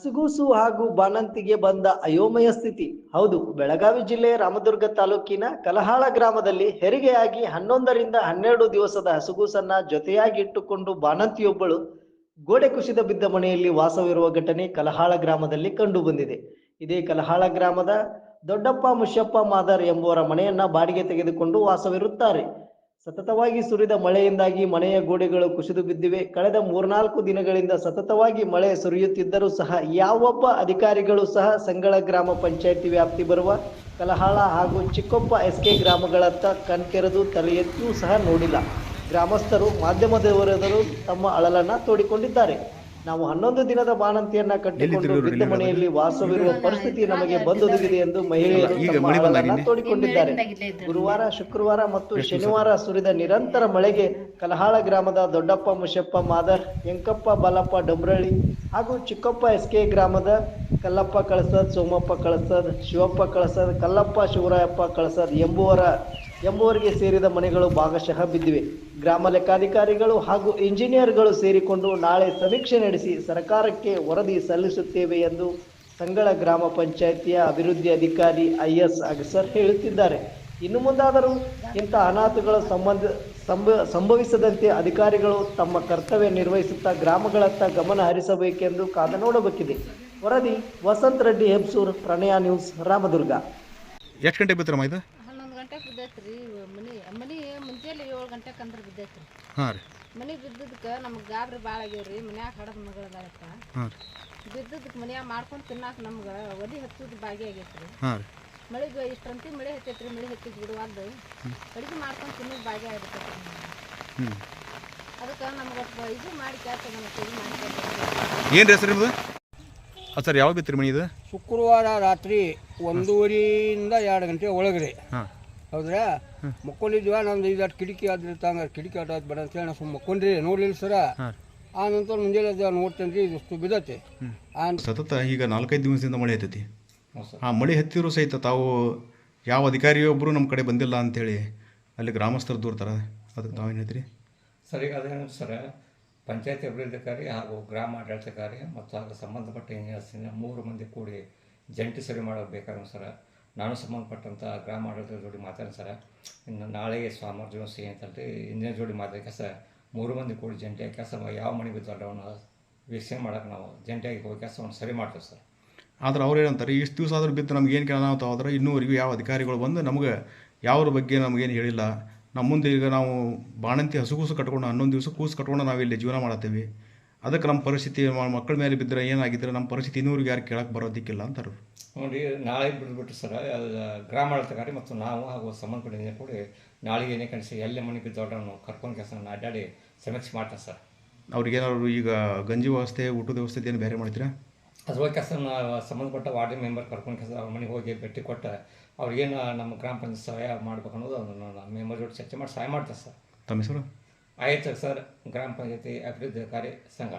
ಹಸುಗೂಸು ಹಾಗೂ ಬಾಣಂತಿಗೆ ಬಂದ ಅಯೋಮಯ ಸ್ಥಿತಿ. ಹೌದು, ಬೆಳಗಾವಿ ಜಿಲ್ಲೆ ರಾಮದುರ್ಗ ತಾಲೂಕಿನ ಕಲಹಾಳ ಗ್ರಾಮದಲ್ಲಿ ಹೆರಿಗೆಯಾಗಿ ಹನ್ನೊಂದರಿಂದ ಹನ್ನೆರಡು ದಿವಸದ ಹಸುಗೂಸನ್ನ ಜೊತೆಯಾಗಿ ಇಟ್ಟುಕೊಂಡು ಬಾಣಂತಿಯೊಬ್ಬಳು ಗೋಡೆ ಕುಸಿದ ಬಿದ್ದ ಮನೆಯಲ್ಲಿ ವಾಸವಿರುವ ಘಟನೆ ಕಲಹಾಳ ಗ್ರಾಮದಲ್ಲಿ ಕಂಡು ಬಂದಿದೆ ಇದೇ ಕಲಹಾಳ ಗ್ರಾಮದ ದೊಡ್ಡಪ್ಪ, ಮುಷ್ಯಪ್ಪ ಮಾದರ್ ಎಂಬುವರ ಮನೆಯನ್ನ ಬಾಡಿಗೆ ತೆಗೆದುಕೊಂಡು ವಾಸವಿರುತ್ತಾರೆ. ಸತತವಾಗಿ ಸುರಿದ ಮಳೆಯಿಂದಾಗಿ ಮನೆಯ ಗೋಡೆಗಳು ಕುಸಿದು ಬಿದ್ದಿವೆ. ಕಳೆದ ಮೂರ್ನಾಲ್ಕು ದಿನಗಳಿಂದ ಸತತವಾಗಿ ಮಳೆ ಸುರಿಯುತ್ತಿದ್ದರೂ ಸಹ ಯಾವೊಬ್ಬ ಅಧಿಕಾರಿಗಳು ಸಹ ಸಂಗಳ ಗ್ರಾಮ ಪಂಚಾಯಿತಿ ವ್ಯಾಪ್ತಿ ಬರುವ ಕಲಹಾಳ ಹಾಗೂ ಚಿಕ್ಕೊಪ್ಪ ಎಸ್ಕೆ ಗ್ರಾಮಗಳತ್ತ ಕಣ್ತೆರೆದು ತಲೆ ಸಹ ನೋಡಿಲ್ಲ. ಗ್ರಾಮಸ್ಥರು ಮಾಧ್ಯಮದವರೆದರು ತಮ್ಮ ಅಳಲನ್ನ ತೋಡಿಕೊಂಡಿದ್ದಾರೆ. ನಾವು ಹನ್ನೊಂದು ದಿನದ ಬಾಣಂತಿಯನ್ನ ಕಟ್ಟಿಕೊಂಡು ಬಿದ್ದ ಮನೆಯಲ್ಲಿ ವಾಸವಿರುವ ಪರಿಸ್ಥಿತಿ ನಮಗೆ ಬಂದೊದಗಿದೆ ಎಂದು ಮಹಿಳೆಯರು? ತೋಡಿಕೊಂಡಿದ್ದಾರೆ. ಗುರುವಾರ ಶುಕ್ರವಾರ ಮತ್ತು ಶನಿವಾರ ಸುರಿದ ನಿರಂತರ ಮಳೆಗೆ ಕಲಹಾಳ ಗ್ರಾಮದ ದೊಡ್ಡಪ್ಪ ಮುಷಪ್ಪ ಮಾದರ್ ಎಂಕಪ್ಪ ಬಾಲಪ್ಪ ಡೊಂಬ್ರಳ್ಳಿ ಹಾಗೂ ಚಿಕ್ಕಪ್ಪ ಎಸ್ಕೆ ಗ್ರಾಮದ ಕಲ್ಲಪ್ಪ ಕಳಸದ್ ಸೋಮಪ್ಪ ಕಳಸದ್ ಶಿವಪ್ಪ ಕಳಸದ್ ಕಲ್ಲಪ್ಪ ಶಿವರಾಯಪ್ಪ ಕಳಸದ್ ಎಂಬುವರ ಎಂಬುವರಿಗೆ ಸೇರಿದ ಮನೆಗಳು ಭಾಗಶಃ ಬಿದ್ದಿವೆ. ಗ್ರಾಮ ಲೆಕ್ಕಾಧಿಕಾರಿಗಳು ಹಾಗೂ ಇಂಜಿನಿಯರ್ಗಳು ಸೇರಿಕೊಂಡು ನಾಳೆ ಸಮೀಕ್ಷೆ ನಡೆಸಿ ಸರ್ಕಾರಕ್ಕೆ ವರದಿ ಸಲ್ಲಿಸುತ್ತೇವೆ ಎಂದು ಸಂಗಳ ಗ್ರಾಮ ಪಂಚಾಯಿತಿಯ ಅಭಿವೃದ್ಧಿ ಅಧಿಕಾರಿ ಐ ಎಸ್ ಅಗಸರ್ ಹೇಳುತ್ತಿದ್ದಾರೆ. ಇನ್ನು ಮುಂದಾದರೂ ಇಂಥ ಅನಾಹುತಗಳು ಸಂಬಂಧ ಸಂಭ ಸಂಭವಿಸದಂತೆ ಅಧಿಕಾರಿಗಳು ತಮ್ಮ ಕರ್ತವ್ಯ ನಿರ್ವಹಿಸುತ್ತಾ ಗ್ರಾಮಗಳತ್ತ ಗಮನ ಹರಿಸಬೇಕೆಂದು ಕಾದ ನೋಡಬೇಕಿದೆ. ವರದಿ ವಸಂತ ರೆಡ್ಡಿ ಹೆಬ್ಸೂರ್, ಪ್ರಣಯ ನ್ಯೂಸ್, ರಾಮದುರ್ಗ. ಎಷ್ಟು ಗಂಟೆ ಗಂಟೆಗೆ ಬಿದ್ದೈತೆ ಮನಿ ಮನಿ ಮನೆ ಮುಂಜಾನೆ ಏಳು ಗಂಟೆಗೆ ಅಂದ್ರೆ ಬಿದ್ದೈತೆ ರೀ ಹಾಂ ರೀ. ಮನೆ ಬಿದ್ದದಕ್ಕೆ ನಮ್ಗೆ ಗಾಬರಿ ಭಾಳ ಆಗ್ಯಾವ ರೀ ಮನ್ಯಾಗ ಹಡದ ಮಗಳ ಹಾಂ ರೀ. ಬಿದ್ದದಕ್ಕೆ ಮನ್ಯಾಗ ಮಾಡ್ಕೊಂಡು ತಿನ್ನಾಕ ನಮ್ಗೆ ಒದಿ ಹಚ್ಚೋದು ಬಾಗಿ ಆಗೇತ್ರಿ. ರೀ ಹಾಂ ರೀ. ಮಳೆಗೆ ಇಷ್ಟಂತಿ ಮಳೆ ಹತ್ತೈತೆ ರೀ ಮಳೆ ಹತ್ತಿದ್ ಬಿಡುವಾದ್ದು ಅಡುಗೆ ಮಾಡ್ಕೊಂಡು ತಿನ್ನೋದು ಭಾಗ್ಯ ಆಗಿರ್ತೈತೆ ಹ್ಞೂ ಅದಕ್ಕೆ ನಮ್ಗೆ ಇದು ಮಾಡಿ ಕೆಲಸ ನಮ್ಗೆ ಇದು ಮಾಡಿ ಏನು ರೀ ಹೆಸರು ನಿಮ್ಮದು ಹಾಂ ಸರ್ ಯಾವಾಗ ಬಿತ್ತಿರಿ ಮನೆ ಇದು? ಶುಕ್ರವಾರ ರಾತ್ರಿ ಒಂದೂವರೆಯಿಂದ ಎರಡು ಗಂಟೆ ಒಳಗ್ರಿ. ಹಾಂ. ಹೌದ್ರಾ? ಮಕ್ಕೊಂಡಿದ್ವ ನಮ್ದು ಇದು ಕಿಟಕಿ ಆದ್ರೆ ತಂಗ ಕಿಟಕಿ ಆಟ ಆಯ್ತು ಬೇಡ ಅಂತೇಳಿ ನಾವು ಸುಮ್ಮನೆ ಮಕ್ಕೊಂಡ್ರಿ ನೋಡ್ಲಿಲ್ಲ ಸರ? ಆ ನಂತರ ಮುಂಜಾನೆ ಅದು ನೋಡ್ತೇನೆ ರೀ ಇದಿಷ್ಟು ಬಿದ್ದೈತೆ. ಆ ಸತತ ಈಗ ನಾಲ್ಕೈದು ದಿವಸದಿಂದ ಮಳೆ ಹತ್ತೈತಿ. ಆ ಮಳೆ ಹತ್ತಿದ್ರು ಸಹಿತ ತಾವು ಯಾವ ಅಧಿಕಾರಿಯೊಬ್ಬರು ನಮ್ಮ ಕಡೆ ಬಂದಿಲ್ಲ ಅಂತೇಳಿ ಅಲ್ಲಿ ಗ್ರಾಮಸ್ಥರು ದೂರ್ತಾರೆ ಅದಕ್ಕೆ ತಾವೇನು ಹೇಳ್ತೀರಿ? ಸರಿ ಅದೇನು ಸರ. ಪಂಚಾಯತಿ ಅಭಿವೃದ್ಧಿಕಾರಿ ಹಾಗೂ ಗ್ರಾಮ ಆಡಳಿತಕಾರಿ ಮತ್ತು ಹಾಗೂ ಸಂಬಂಧಪಟ್ಟ ಇಂಜಿನಿಯರ್ಸಿನ ಮೂರು ಮಂದಿ ಕೂಡಿ ಜಂಟಿ ಸರಿ ಮಾಡಬೇಕಾದ್ರೆ ಸರ. ನಾನು ಸಂಬಂಧಪಟ್ಟಂಥ ಗ್ರಾಮ ಜೋಡಿ ಮಾತಾಡಿ ಸರ. ಇನ್ನು ನಾಳೆಗೆ ಸ್ವಾಮರ ಅಂತ ಅಂತಂದ್ರೆ ಇಂಜಿನಿಯರ್ ಜೋಡಿ ಮಾತಾಡಿ ಸರ್ ಮೂರು ಮಂದಿ ಕೂಡಿ ಜಂಟಿಯಾಗಿ ಕೆಲಸ ಯಾವ ಮನೆ ಬಿದ್ದಲ್ಲ ಅವನ್ನ ವೀಕ್ಷಣೆ ಮಾಡೋಕೆ ನಾವು ಜಂಟಿಯಾಗಿ ಹೋಗಿ ಕೆಲಸವನ್ನು ಸರಿ ಮಾಡ್ತೇವೆ ಸರ್. ಆದ್ರೆ ಅವ್ರು ಏನಂತಾರೆ, ಇಷ್ಟು ದಿವಸ ಆದರೂ ಬಿದ್ದು ನಮ್ಗೆ ಏನು ಕೇಳೋಣ ಅಂತ ಹೋದ್ರೆ ಇನ್ನೂವರೆಗೂ ಯಾವ ಅಧಿಕಾರಿಗಳು ಬಂದು ನಮಗೆ ಯಾವ್ರ ಬಗ್ಗೆ ನಮಗೇನು ಹೇಳಿಲ್ಲ. ನಮ್ಮ ಮುಂದೆ ಈಗ ನಾವು ಬಾಣಂತಿ ಹಸುಗೂಸು ಕಟ್ಕೊಂಡು, ಹನ್ನೊಂದು ದಿವಸ ಕೂಸು ಕಟ್ಕೊಂಡು ನಾವು ಇಲ್ಲಿ ಜೀವನ ಮಾಡತ್ತೀವಿ. ಅದಕ್ಕೆ ನಮ್ಮ ಪರಿಸ್ಥಿತಿ ಮಕ್ಕಳ ಮೇಲೆ ಬಿದ್ದರೆ ಏನಾಗಿದ್ರೆ ನಮ್ಮ ಪರಿಸ್ಥಿತಿ ಇನ್ನೂರಿಗೆ ಯಾರು ಕೇಳಕ್ಕೆ ಬರೋದಿಕ್ಕಿಲ್ಲ ಅಂತಾರೆ ನೋಡಿ ನಾಳೆ ಬಿಟ್ಬಿಟ್ಟು ಸರ್ ಅದು ಗ್ರಾಮ ಆಡಳಿತಾಧಿಕಾರಿ ಮತ್ತು ನಾವು ಹಾಗೂ ಸಂಬಂಧಪಟ್ಟ ಇಂಜಿನಿಯರ್ ಕೂಡಿ ನಾಳೆಗೆ ಏನೇ ಕಣಿಸಿ ಎಲ್ಲೇ ಮನೆ ಬಿದ್ದವ್ರನ್ನು ಕರ್ಕೊಂಡು ಕೆಲಸ ಅಡ್ಡಾಡಿ ಸಮೀಕ್ಷೆ ಮಾಡ್ತಾರೆ ಸರ್. ಅವ್ರಿಗೇನಾದ್ರು ಈಗ ಗಂಜಿ ವ್ಯವಸ್ಥೆ ಊಟದ ವ್ಯವಸ್ಥೆ ಏನು ಬೇರೆ ಮಾಡ್ತೀರಾ ಅದ್ರ ಹೋಗಿ ಕೆಲಸ ಸಂಬಂಧಪಟ್ಟ ವಾರ್ಡ್ ಮೆಂಬರ್ ಕರ್ಕೊಂಡು ಕೆಲಸ ಅವ್ರ ಮನೆಗೆ ಹೋಗಿ ಭೇಟಿ ಕೊಟ್ಟು ಅವ್ರಿಗೇನು ನಮ್ಮ ಗ್ರಾಮ ಪಂಚಾಯತ್ ಸಹಾಯ ಮಾಡ್ಬೇಕು ಅನ್ನೋದು ಮೆಂಬರ್ ಜೊತೆ ಚರ್ಚೆ ಮಾಡಿ ಸಹಾಯ ಮಾಡ್ತಾರೆ ಸರ್. ತಮ್ಮ ಹೆಸರು? ಆಯ್ತು ಸರ್ ಗ್ರಾಮ ಪಂಚಾಯತಿ ಅಭಿವೃದ್ಧಿ ಅಧಿಕಾರಿ ಸಂಘ